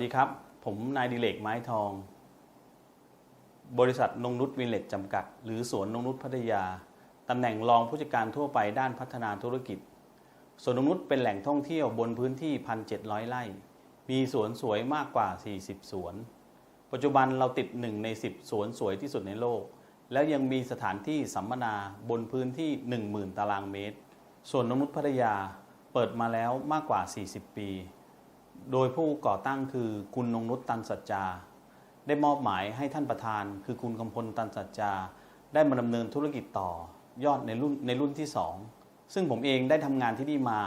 วัสดีครับ ผมนายดิเลกไม้ทอง บริษัทนงนุชวินเลจจำกัด หรือสวนนงนุชพัทยา ตำแหน่งรองผู้จัดการทั่วไปด้านพัฒนาธุรกิจ สวนนงนุชเป็นแหล่งท่องเที่ยวบนพื้นที่ 1,700 ไร่ มีสวนสวยมากกว่า 40 สวน ปัจจุบันเราติดหนึ่งใน 10 สวนสวยที่สุดในโลก แล้วยังมีสถานที่สัมมนาบนพื้นที่ 10,000 ตารางเมตร ส่วนนงนุชพัทยาเปิดมาแล้วมากกว่า 40 ปี โดยผู้ก่อตั้งคือคุณนงนุชตันสัจจา ได้มอบหมายให้ท่านประธาน คือคุณกำพลตันสัจจา ได้มาดำเนินธุรกิจต่อยอดในรุ่นในรุ่นที่ 2 ซึ่งผมเองได้ทำงานที่นี่มา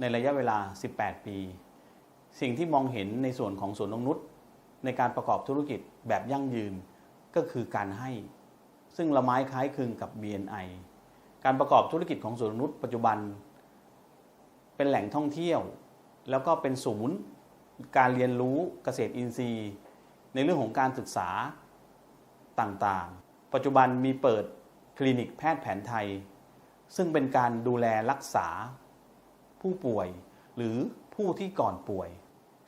ในระยะเวลา 18 ปี สิ่งที่มองเห็นในส่วนของสวนนงนุชในการประกอบธุรกิจแบบยั่งยืนก็คือการให้ ซึ่งละไม้คล้ายคลึงกับ BNI การประกอบธุรกิจของสวนนงนุชปัจจุบัน เป็นแหล่งท่องเที่ยว แล้วก็เป็นศูนย์ การเรียนรู้เกษตรอินทรีย์ ในเรื่องของการศึกษาต่างๆ ปัจจุบันมีเปิดคลินิกแพทย์แผนไทย ซึ่งเป็นการดูแลรักษาผู้ป่วย หรือผู้ที่ก่อนป่วย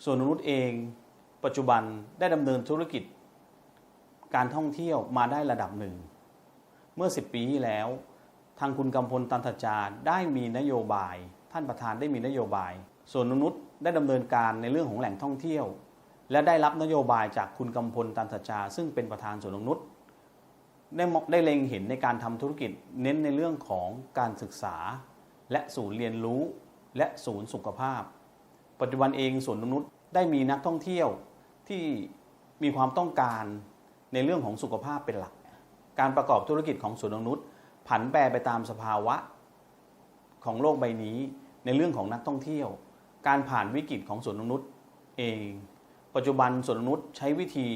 ส่วนนนุษย์เอง ปัจจุบันได้ดำเนินธุรกิจ การท่องเที่ยวมาได้ระดับหนึ่ง เมื่อ 10 ปีที่แล้ว ทางคุณกำพลตันทจาได้มีนโยบาย ท่านประธานได้มีนโยบาย ส่วนนนุษย์ ได้ดำเนินการในเรื่องของแหล่งท่องเที่ยว และได้รับนโยบายจากคุณกำพลตันทจา ซึ่งเป็นประธานสวนนงนุษย์ได้ได้เล็งเห็นในการทำธุรกิจเน้นในเรื่องของการศึกษา และศูนย์เรียนรู้ และศูนย์สุขภาพ ปัจจุบันเองสวนนงนุษย์ได้มีนักท่องเที่ยวที่มีความต้องการในเรื่องของสุขภาพเป็นหลัก การประกอบธุรกิจของสวนนงนุษย์ผันแปรไปตามสภาวะของโลกใบนี้ในเรื่องของนักท่องเที่ยว การผ่านวิกฤตของสวนนงนุษย์เอง ปัจจุบันสวนนงนุษย์ใช้วิธี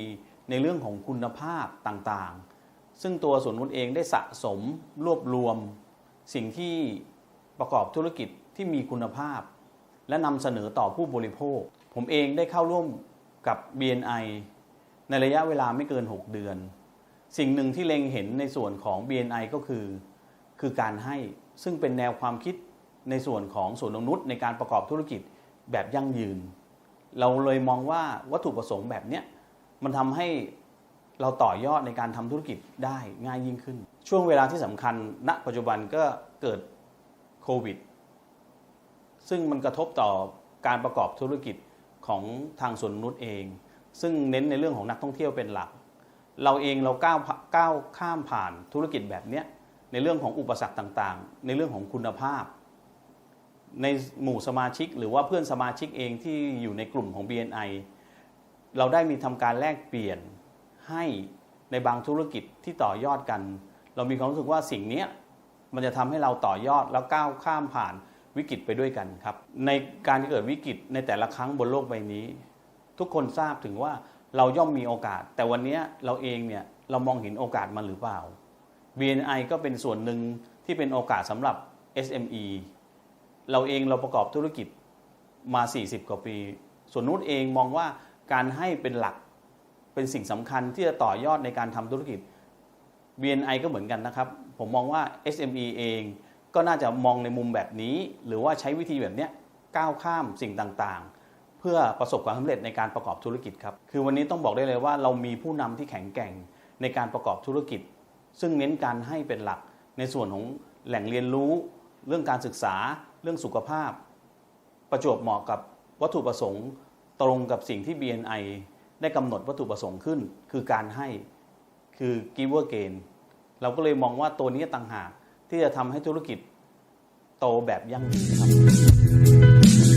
ในเรื่องของคุณภาพต่างๆ ซึ่งตัวสวนนงนุษย์เองได้สะสมรวบรวม สิ่งที่ประกอบธุรกิจที่มีคุณภาพ และนำเสนอต่อผู้บริโภค ผมเองได้เข้าร่วมกับ BNI ในระยะเวลาไม่เกิน 6 เดือน สิ่งหนึ่งที่เล็งเห็นในส่วนของ BNI ก็คือ คือการให้ซึ่งเป็นแนวความคิด ในส่วนของสวนนงนุษย์ในการประกอบธุรกิจแบบยั่งยืน เราเลยมองว่าวัตถุประสงค์แบบเนี้ยมันทำให้เราต่อยอดในการทำธุรกิจได้ง่ายยิ่งขึ้น ช่วงเวลาที่สำคัญ ณ ปัจจุบันก็เกิดโควิด ซึ่งมันกระทบต่อการประกอบธุรกิจของทางสวนนงนุษย์เอง ซึ่งเน้นในเรื่องของนักท่องเที่ยวเป็นหลัก เราเองเราก้าวก้าวข้ามผ่านธุรกิจแบบนี้ในเรื่องของอุปสรรคต่างๆ ในเรื่องของคุณภาพ ในหมู่สมาชิก หรือว่าเพื่อนสมาชิกเองที่อยู่ในกลุ่มของ BNI เราได้มีทำการแลกเปลี่ยนให้ในบางธุรกิจที่ต่อยอดกัน เรามีความรู้สึกว่าสิ่งนี้มันจะทำให้เราต่อยอดแล้วก้าวข้ามผ่านวิกฤตไปด้วยกันครับ ในการที่เกิดวิกฤตในแต่ละครั้งบนโลกใบนี้ ทุกคนทราบถึงว่าเราย่อมมีโอกาส แต่วันนี้เราเองเนี่ยเรามองเห็นโอกาสมันหรือเปล่า BNI ก็เป็นส่วนหนึ่งที่เป็นโอกาสสำหรับ SME เราเองเราประกอบธุรกิจมา 40 กว่าปี ส่วนนู้นเองมองว่าการให้เป็นหลักเป็นสิ่งสำคัญที่จะต่อยอดในการทำธุรกิจ BNI ก็เหมือนกันนะครับ ผมมองว่า SME เองก็น่าจะมองในมุมแบบนี้ หรือว่าใช้วิธีแบบนี้ก้าวข้ามสิ่งต่างๆ เพื่อประสบความสำเร็จในการประกอบธุรกิจครับ คือวันนี้ต้องบอกได้เลยว่าเรามีผู้นำที่แข็งแกร่งในการประกอบธุรกิจ ซึ่งเน้นการให้เป็นหลักในส่วนของแหล่งเรียนรู้ เรื่องการศึกษาเรื่องสุขภาพ ประจวบเหมาะกับวัตถุประสงค์ตรงกับสิ่งที่ BNI ได้กำหนดวัตถุประสงค์ขึ้น คือการให้คือ giver gain เราก็เลยมองว่าตัวนี้ต่างหากที่จะทำให้ธุรกิจโตแบบยั่งยืนครับ